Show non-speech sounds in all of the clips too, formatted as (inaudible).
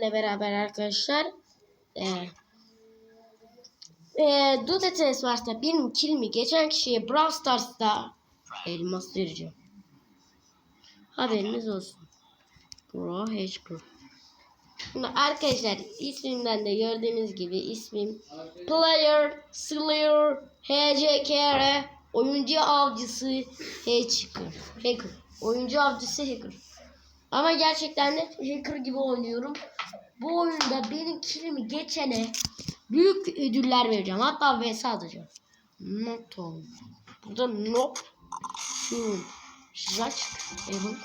beraber arkadaşlar eee eee Dudetes varsa benim kilimi geçen kişiye Brawl Stars'ta elmas vereceğim. Haberiniz olsun. Bro H Pro. Arkadaşlar ismimden de gördüğünüz gibi ismim Player Slayer HCKR oyuncu avcısı Hacker. Hacker. Oyuncu avcısı Hacker. Ama gerçekten de hacker gibi oynuyorum. Bu oyunda benim kilimi geçene büyük ödüller vereceğim. Hatta vs atacağım. Not ol. Burada not. Şu. Jack. Evet.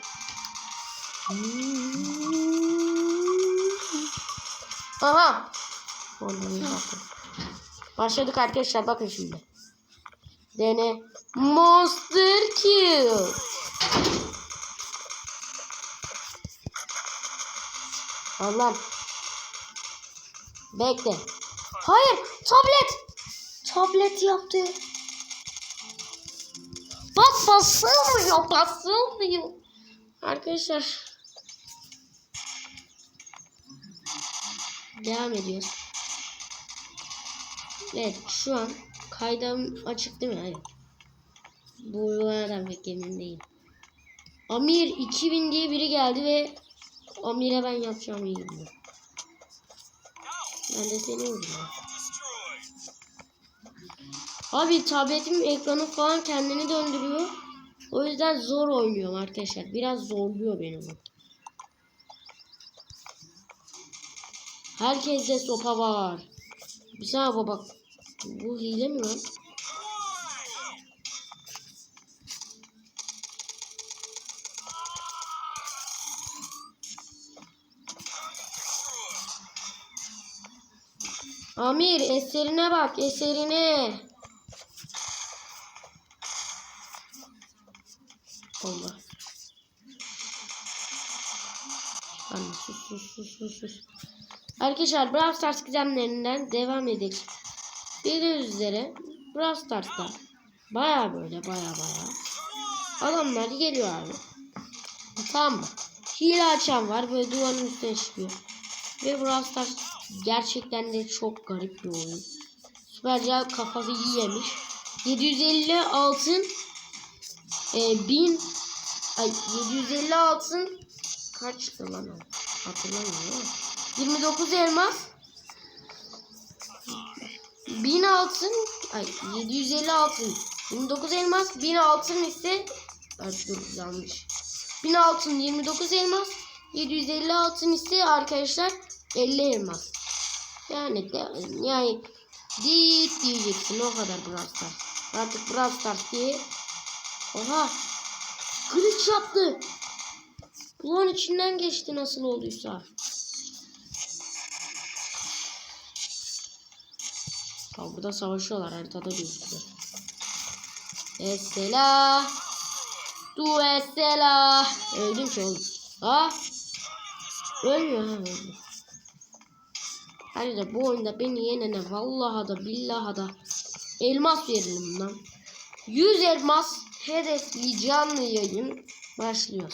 Aha. Başladık arkadaşlar bakın şimdi. Dene. Monster Kill. Allah. Bekle. Hayır. Tablet. Tablet yaptı. Bak basılmıyor. Basılmıyor. Arkadaşlar. Devam ediyoruz. Evet şu an kaydım açık değil mi? Hayır. Bu aradan pek emin değil. Amir 2000 diye biri geldi ve Amir'e ben yapacağım iyi. Ben de seni vuracağım. Abi tabletim ekranı falan kendini döndürüyor. O yüzden zor oynuyorum arkadaşlar. Biraz zorluyor beni bu. Herkeste sopa var. Bir saniye bak. Bu hile mi lan? Eserine bak eserine. Allah. Anne sus sus sus sus sus. Arkadaşlar Brawl Stars gizemlerinden devam edelim. Bildiğiniz üzere Brawl Stars'ta baya böyle baya baya adamlar geliyor abi. Tamam mı? Hile açan var böyle duvarın üstüne çıkıyor. Ve Brawl Stars gerçekten de çok garip bir oyun. Süpercell kafası yiyemiş. 750 altın e, 1000 ay 750 altın kaçtı lan o? Hatırlamıyorum ama. 29 elmas 1000 altın ay 750 altın 29 elmas 1000 altın ise dur yanlış 1000 altın 29 elmas 750 altın ise arkadaşlar 50 elmas yani yani dit diyeceksin o kadar Brawl Stars artık Brawl Stars diye oha kılıç yaptı Ulan içinden geçti nasıl olduysa. Tamam burada savaşıyorlar haritada gözüküyor. Esela. Du esela. Öldüm ki. Ha? Ölmüyor ha öldü. Ayrıca bu oyunda beni yenene vallaha da billaha da elmas verelim lan. 100 elmas hedefli canlı yayın başlıyor.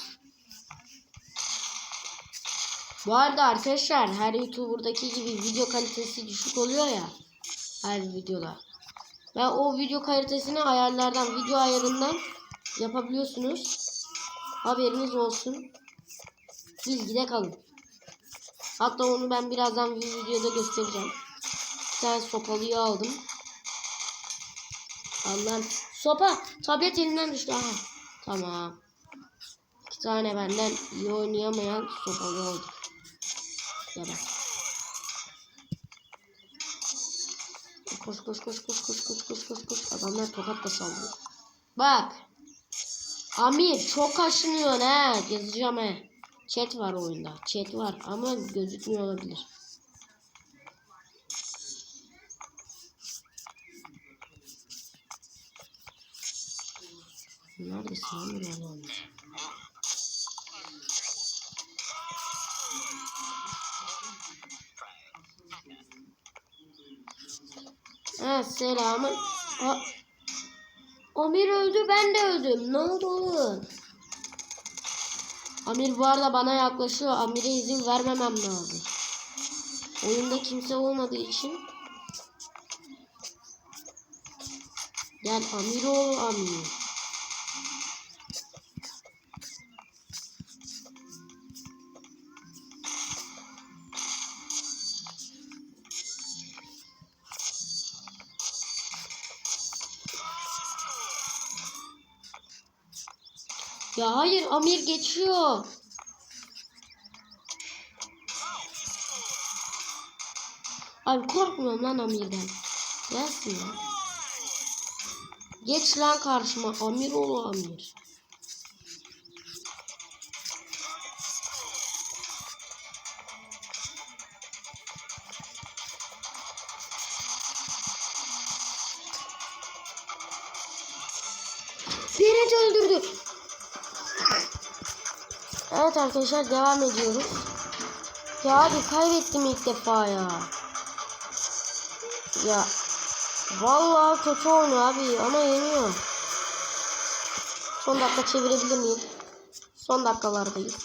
Bu arada arkadaşlar her YouTuber'daki gibi video kalitesi düşük oluyor ya her videoda. Ben o video kalitesini ayarlardan, video ayarından yapabiliyorsunuz. Haberiniz olsun. Bilgide kalın. Hatta onu ben birazdan bir videoda göstereceğim. Bir tane sopalıyı aldım. Allah'ım. Sopa. Tablet elimden düştü. Aha. Tamam. İki tane benden iyi oynayamayan sopalı oldu. Gel Koş koş koş koş koş koş koş koş koş. Adamlar tokat da sallıyor. Bak. Amir çok kaşınıyor he. Gezeceğim he. Chat var oyunda. Chat var ama gözükmüyor olabilir. Neredesin Amir Allah'ım? Ha selamın. Amir öldü ben de öldüm. Ne oldu oğlum? Amir bu arada bana yaklaşıyor. Amir'e izin vermemem lazım. Oyunda kimse olmadığı için. Gel Amir ol Amir. Ya hayır Amir geçiyor. Abi korkmuyorum lan Amir'den. Gelsin lan. Geç lan karşıma. Amir ol Amir. Arkadaşlar devam ediyoruz. Ya abi kaybettim ilk defa ya. Ya vallahi kötü oynuyor abi ama yeniyor. Son dakika çevirebilir miyim? Son dakikalardayız.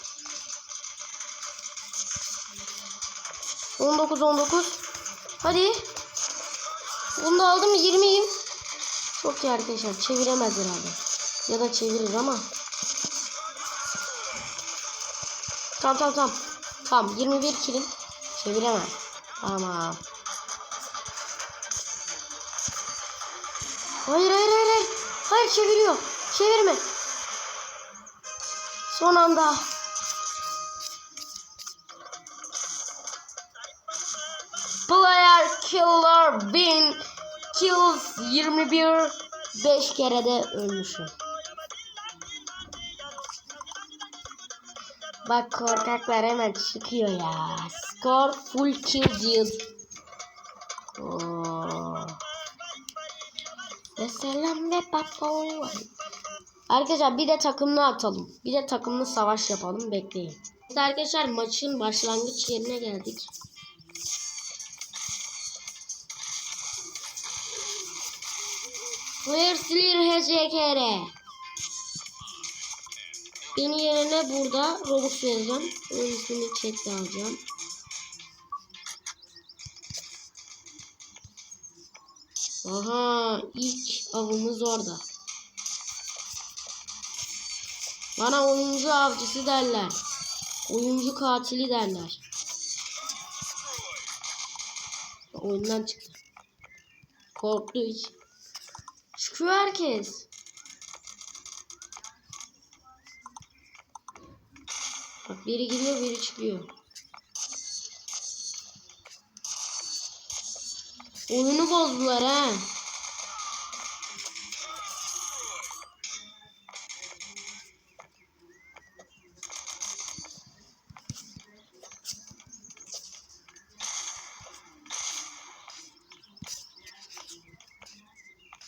19 19. Hadi. Bunu da aldım 20'yim. Çok iyi arkadaşlar. Çeviremez herhalde. Ya da çevirir ama. Tamam tamam tamam. Tamam 21 kilim. Çeviremez. Tamam. Hayır hayır hayır hayır. Çeviriyor. Çevirme. Son anda. Player killer win kills 21 5 kere de ölmüşüm. Bak korkaklar hemen çıkıyor ya. Score full kill. Oo. Ve selam ve papa. Arkadaşlar bir de takımlı atalım. Bir de takımlı savaş yapalım. Bekleyin. İşte arkadaşlar maçın başlangıç yerine geldik. Hırslir HCKR. Beni yerine burada Robux vereceğim. Onun ismini chatte alacağım. Aha ilk avımız orada. Bana oyuncu avcısı derler. Oyuncu katili derler. Oyundan çıktı. Korktu hiç. Çıkıyor herkes. Bak biri giriyor biri çıkıyor. Oyunu bozdular ha.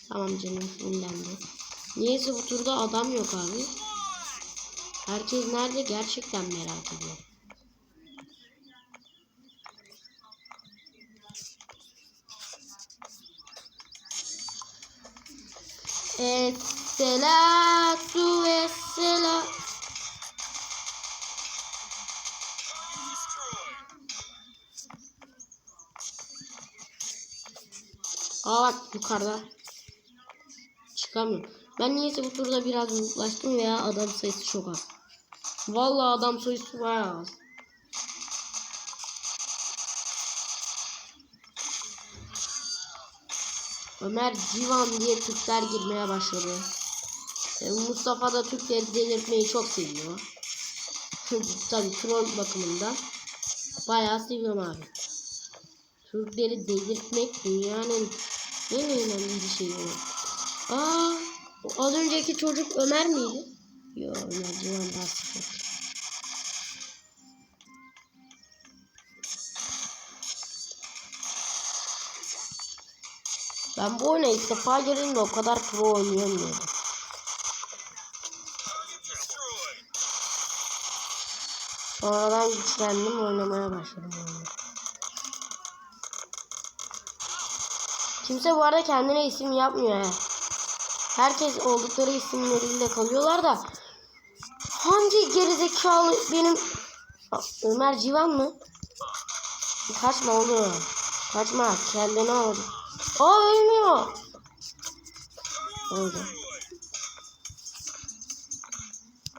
Tamam canım fullendi. Niyeyse bu turda adam yok abi. Herkes nerede gerçekten merak ediyor. Esselatu essela. Aa bak yukarıda. Çıkamıyorum. Ben niyeyse bu turda biraz uzaklaştım veya adam sayısı çok az. Vallahi adam sayısı bayağı az. Ömer Civan diye Türkler girmeye başladı. E, Mustafa da Türkleri delirtmeyi çok seviyor. (laughs) Tabii troll bakımından. Bayağı seviyorum abi. Türkleri delirtmek dünyanın en önemli bir şeyi. Aa, az önceki çocuk Ömer miydi? Yok Ömer Civan daha sıfır. Ben bu oyuna ilk defa girdim de o kadar pro oynayamıyordum. Sonradan güçlendim oynamaya başladım oyunu. Kimse bu arada kendine isim yapmıyor he. Herkes oldukları isimleriyle kalıyorlar da hangi gerizekalı benim Aa, Ömer Civan mı? Kaçma oğlum. Kaçma. Kendini al. Aa ölmüyor. Öldü.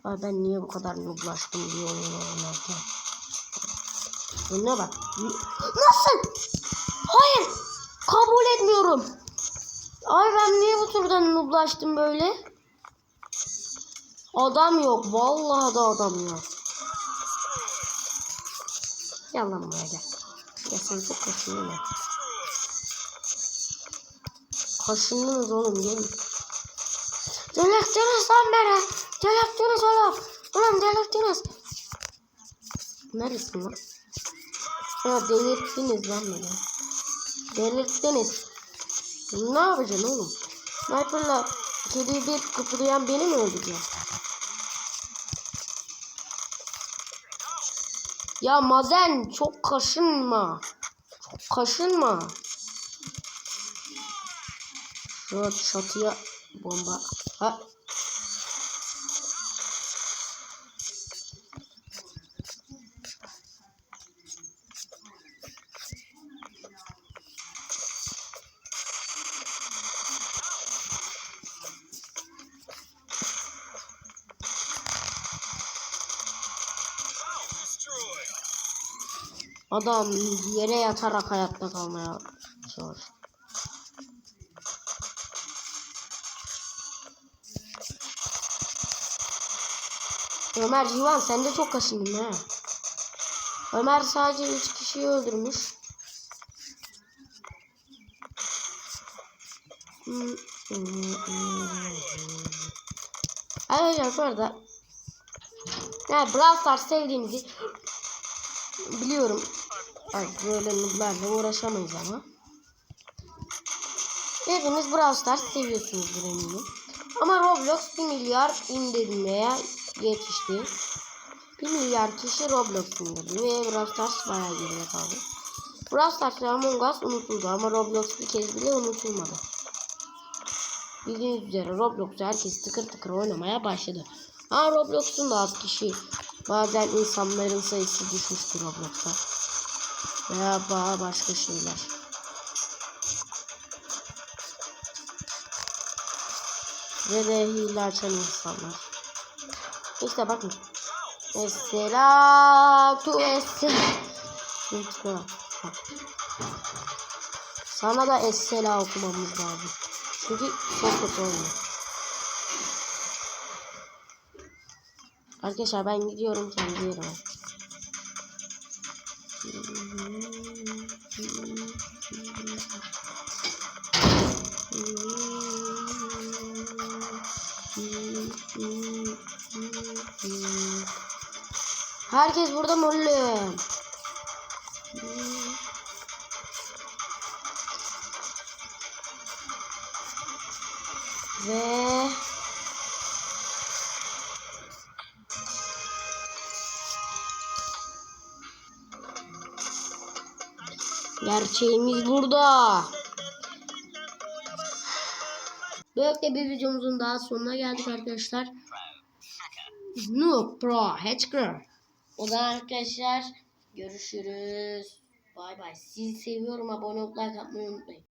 Ay ben niye bu kadar nublaştım diye oynarken. Önüne bak. Nasıl? Hayır. Kabul etmiyorum. Ay ben niye bu turdan nublaştım böyle? Adam yok. Vallahi da adam yok. Gel lan buraya gel. Ya sen çok kaşındın ya. Kaşındınız oğlum gelin. Delirttiniz lan beni. Delirttiniz oğlum. Ulan delirttiniz. Neresin lan? Ya delirttiniz lan beni. Delirttiniz. Ne yapacaksın oğlum? Sniper'la kedi bir kıpırdayan beni mi öldürüyor? Ya Mazen çok kaşınma. Çok kaşınma. Şu çatıya bomba. Ha. Adam yere yatarak hayatta kalmaya zor. Ömer Civan sen de çok kaşındın ha. Ömer sadece 3 kişiyi öldürmüş. Arkadaşlar bu arada ya Brawl Stars sevdiğinizi biliyorum. Ay böyle nooblarla uğraşamayız ama. Hepiniz Brawl Stars seviyorsunuzdur eminim. Ama Roblox 1 milyar indirmeye yetişti. 1 milyar kişi Roblox indirdi ve Brawl Stars bayağı geride kaldı. Brawl Stars ve Among Us unutuldu ama Roblox bir kez bile unutulmadı. Bildiğiniz üzere Roblox'u herkes tıkır tıkır oynamaya başladı. Ama Roblox'un da az kişi bazen insanların sayısı düşmüştür Roblox'ta. Veya daha başka şeyler. Ve de hile açan insanlar. İşte bakın. Esselatu essela. Lütfen. Sana da essela okumamız lazım. Çünkü çok kötü oynuyor. Arkadaşlar ben gidiyorum kendi yerime. Herkes burada mı oğlum? Ve Gerçeğimiz burada. Böylelikle bir videomuzun daha sonuna geldik arkadaşlar. Noob Pro Hacker. O zaman arkadaşlar görüşürüz. Bay bay. Sizi seviyorum. Abone atmayı unutmayın.